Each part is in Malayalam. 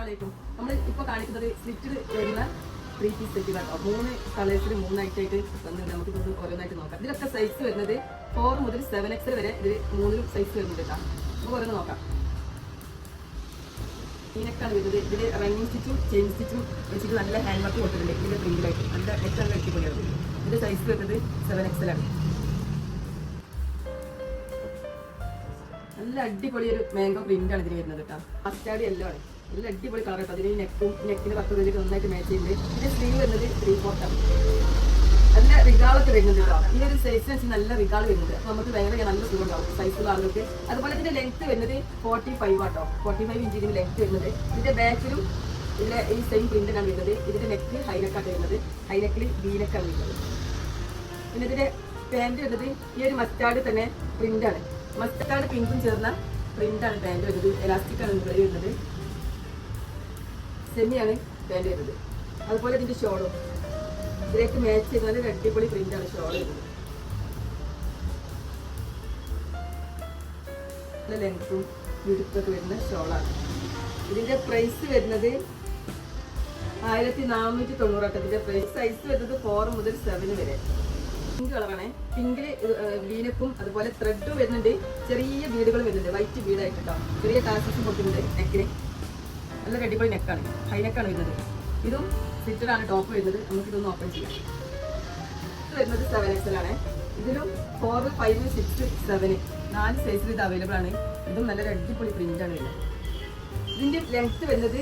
അസ്സലാമലൈക്കും നമ്മൾ ഇപ്പോൾ കാണിക്കുന്നത് സ്ലിറ്റഡ് വരുന്ന ത്രീ പീസ് സെറ്റ് കേട്ടോ മൂന്ന് കളേഴ്സിൽ മൂന്നായിട്ടായിട്ട് വന്നിട്ട് നമുക്ക് ഇത് ഓരോന്നായിട്ട് നോക്കാം. ഇതിലൊക്കെ സൈസ് വരുന്നത് ഫോർ മുതൽ സെവൻ എക്സൽ വരെ ഇതിൽ മൂന്നിലും സൈസ് വരുന്നുണ്ട് കേട്ടോ. നമുക്ക് ഓരോന്ന് നോക്കാം. ഇതിനൊക്കെയാണ് വരുന്നത്. ഇതിൽ റണ്ണിങ് സ്റ്റിച്ചും ചെയിൻ സ്റ്റിച്ചും വെച്ചിട്ട് നല്ല ഹാൻഡ് വർക്ക് കൊടുത്തിട്ടുണ്ട്. ഇതിന്റെ പ്രിന്റിലായിട്ട് നല്ല നെറ്റാണ് അടിപൊളിയാണ്. ഇതിന്റെ സൈസ് വരുന്നത് സെവൻ എക്സലാണ് നല്ല അടിപൊളി ഒരു മാംഗോ പ്രിന്റ് ആണ് ഇതിന് വരുന്നത് കേട്ടോ. മസ്റ്റാർഡ് യെല്ലോ ആണ്. നല്ല അടിപൊളി കളർ കേട്ടോ അതിന് നെക്കും നെക്കിന് പത്ത് ഇതിൽ നന്നായിട്ട് മാച്ച് ചെയ്യുന്നുണ്ട്. ഇതിന്റെ സ്ലീവ് വരുന്നത് ത്രീ ഫോർട്ടാണ് നല്ല റിഗാളൊക്കെ വരുന്നുണ്ട് കേട്ടോ ഈ ഒരു സൈസിനനുസരിച്ച് നല്ല റിഗാൾ വരുന്നുണ്ട്. അപ്പൊ നമുക്ക് ഭയങ്കര നല്ല സുഖം ഉണ്ടാവും. സൈസുള്ള ആളുകൾക്ക് അതുപോലെ ഇതിന്റെ ലെങ്ത് വരുന്നത് ഫോർട്ടി ഫൈവ് ആട്ടോ ഫോർട്ടി ഫൈവ് ഇഞ്ചിന്റെ ലെങ്ത് വരുന്നത്. ഇതിന്റെ ബാക്കിലും ഇതിന്റെ ഈ സെയിം പ്രിന്റിനാണ് വരുന്നത്. ഇതിന്റെ നെക്ക് ഹൈനക്കാണ് വരുന്നത്. ഹൈനക്കിൽ ബീനക്കാണ് വരുന്നത്. പിന്നെ ഇതിന്റെ പാന്റ് വരുന്നത് ഈ ഒരു മസ്റ്റാർഡ് തന്നെ പ്രിന്റാണ് മസ്റ്റാർഡ് പിങ്കും ചേർന്ന പ്രിന്റാണ് പാന്റ് വരുന്നത്. എലാസ്റ്റിക് ആണ് മുകളിൽ വരുന്നത്. സെമിയാണ് വേണ്ടി വരുന്നത് അതുപോലെ ഇതിന്റെ ഷോളും. ഇതിലേക്ക് മാച്ച് ചെയ്ത് നല്ല അടിപൊളി പ്രിന്റ് ആണ് ഷോൾ വരുന്നത്. നല്ല ലെങ്ത്തും വിടുത്തൊക്കെ വരുന്ന ഷോളാണ്. ഇതിന്റെ പ്രൈസ് വരുന്നത് ആയിരത്തി നാനൂറ്റി തൊണ്ണൂറാട്ട് ഇതിന്റെ പ്രൈസ് സൈസ് വരുന്നത് ഫോർ മുതൽ സെവൻ വരെ. പിങ്ക് കളറാണ് പിങ്കിൽ വീനപ്പും അതുപോലെ ത്രെഡും വരുന്നുണ്ട്. ചെറിയ വീടുകൾ വരുന്നുണ്ട്. വൈറ്റ് ബീഡായിട്ട് കേട്ടോ. ചെറിയ ടാസസും കൊടുക്കുന്നുണ്ട് നെക്കിന് നല്ല അടിപൊളി നെക്കാണ്. ഹൈ നെക്കാണ് വരുന്നത്. ഇതും ഫിറ്റഡ് ആണ് ടോപ്പ് വരുന്നത്. നമുക്ക് ഇതൊന്ന് ഓപ്പൺ ചെയ്യാം. ഇത് വരുന്നത് സെവൻ എക്സൽ ആണ്. ഇതിലും ഫോർ ഫൈവ് സിക്സ് സെവൻ നാല് സൈസിൽ ഇത് അവൈലബിൾ ആണ്. ഇതും നല്ല അടിപൊളി പ്രിന്റ് ആണ് വരുന്നത്. ഇതിന്റെ ലെങ്ത് വരുന്നത്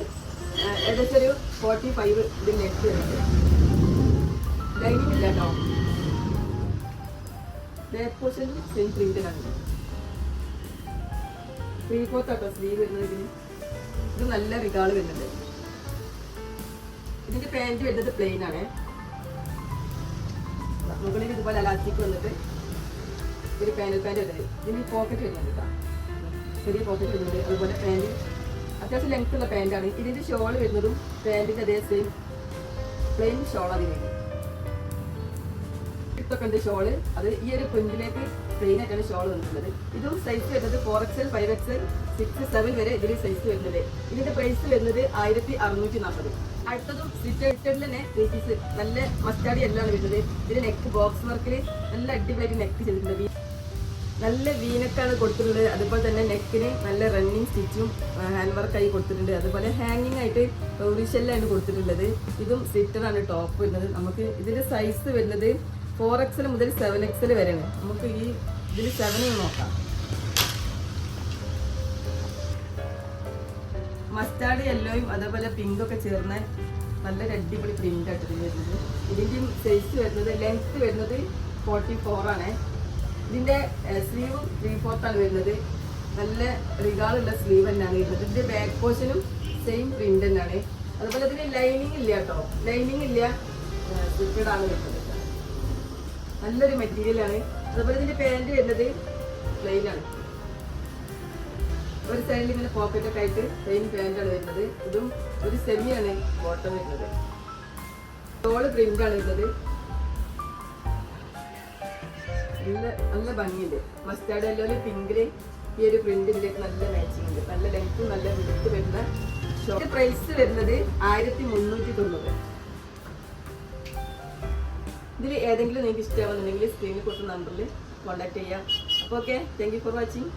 ഏകദേശം ഒരു ഫോർട്ടി ഫൈവ് ഇതിന്റെ ലെങ്ത് വരുന്നത് ലൈനിങ് ഇല്ല കേട്ടോ ബാക്ക് പോർഷൻ സെയിം പ്രിന്റിലാണ് ത്രീ ഫോർത്ത് ആട്ടോ സ്ലീവ് വരുന്നത് ഇതിന്. ഇത് നല്ല റിഗാൾ വരുന്നുണ്ട്. ഇതിന്റെ പാന്റ് വരുന്നത് പ്ലെയിൻ ആണ്. മുകളിൽ ഇതുപോലെ അലാസ്റ്റിക് വന്നിട്ട് ഒരു പാനൽ പാന്റ് വരുന്നത്. ഇതിന് പോക്കറ്റ് വരുന്നുണ്ട് കേട്ടോ ചെറിയ പോക്കറ്റ് വരുന്നുണ്ട്. അതുപോലെ പാന്റ് അത്യാവശ്യം ലെങ്ത് ഉള്ള ആണ്. ഇതിന്റെ ഷോൾ വരുന്നതും പാന്റിന്റെ അതേ സെയിം പ്ലെയിൻ ഷോൾ അതിന് ഇതൊക്കെ ഉണ്ട് ഷോൾ. അത് ഈ ഒരു പ്രിന്റിലേക്ക് പ്ലെയിൻ ആയിട്ടാണ് ഷോൾ വന്നിട്ടുള്ളത്. ഇതും സൈസ് വരുന്നത് four X L five X L six seven വരെ ഇതിൽ സൈസ് വരുന്നത്. ഇതിന്റെ പ്രൈസ് വരുന്നത് ആയിരത്തി അറുന്നൂറ്റി നാൽപ്പത് അടുത്തതും സ്റ്റിറ്റഡിൽ തന്നെ ത്രീ നല്ല മസ്റ്റാർഡ് എല്ലാം വരുന്നത്. ഇതിന്റെ നെക്ക് ബോക്സ് വർക്കിൽ നല്ല അടിപൊളി നെക്ക് ചെയ്തിട്ടുണ്ട്. നല്ല വീനക്കാണ് കൊടുത്തിട്ടുള്ളത്. അതുപോലെ തന്നെ നെക്കിന് നല്ല റണ്ണിങ് സ്റ്റിച്ചും ഹാൻഡ് വർക്കായി കൊടുത്തിട്ടുണ്ട്. അതുപോലെ ഹാങ്ങിങ് ആയിട്ട് റിഷെല്ലാണ് കൊടുത്തിട്ടുള്ളത്. ഇതും സിറ്ററാണ് ടോപ്പ് വരുന്നത്. നമുക്ക് ഇതിന്റെ സൈസ് വരുന്നത് ഫോർ എക്സൽ മുതൽ സെവൻ എക്സൽ വരെയാണ്. നമുക്ക് ഈ ഇതിൽ സെവൻ നോക്കാം. മസ്റ്റാർഡ് യെല്ലോയും അതേപോലെ പിങ്കും ഒക്കെ ചേർന്ന് നല്ലൊരു അടിപൊളി പ്രിന്റ് ആയിട്ട് വരുന്നത്. ഇതിന്റെയും സൈസ് വരുന്നത് ലെങ്ത് വരുന്നത് ഫോർട്ടി ഫോർ ആണ് ഇതിന്റെ സ്ലീവും ത്രീ ഫോർത്ത് ആണ് വരുന്നത്. നല്ല റിഗാളുള്ള സ്ലീവ് തന്നെയാണ് വരുന്നത്. ഇതിന്റെ ബാക്ക് പോർഷനും സെയിം പ്രിന്റ് തന്നെയാണ്. അതുപോലെ ഇതിന് ലൈനിങ് ഇല്ല കേട്ടോ. ലൈനിങ് ഇല്ല സ്ലിപ്പിഡാണ് വരുന്നത്. നല്ലൊരു മെറ്റീരിയലാണ് അതുപോലെ ഇതിന്റെ പാന്റ് വരുന്നത് പ്ലെയിൻ ആണ്. ഒരു സൈഡിൽ ഇങ്ങനെ പോക്കറ്റ് ഒക്കെ ആയിട്ട് പ്ലെയിൻ പാന്റ് ആണ് വരുന്നത്. ഇതും ഒരു സെമിയാണ് ബോട്ടം വരുന്നത്. ടോൾ പ്രിന്റ് ആണ് വരുന്നത്. നല്ല നല്ല ഭംഗിയുണ്ട്. മസ്റ്റാർഡ് യെല്ലോയിൽ പിങ്കിൽ ഈ ഒരു പ്രിന്റിലേക്ക് നല്ല മാച്ചിങ് ഉണ്ട്. നല്ല ലെങ്ത്തും നല്ല വിടുത്ത് വരുന്ന പ്രൈസ് വരുന്നത് ആയിരത്തി മുന്നൂറ്റി തൊണ്ണൂറ്. ഇതിൽ ഏതെങ്കിലും നിങ്ങൾക്ക് ഇഷ്ടമാവുന്നുണ്ടെങ്കിൽ സ്ക്രീനിൽ കൊടുത്ത നമ്പറിൽ കോൺടാക്ട് ചെയ്യാം. അപ്പോൾ ഓക്കെ താങ്ക് ഫോർ വാച്ചിങ്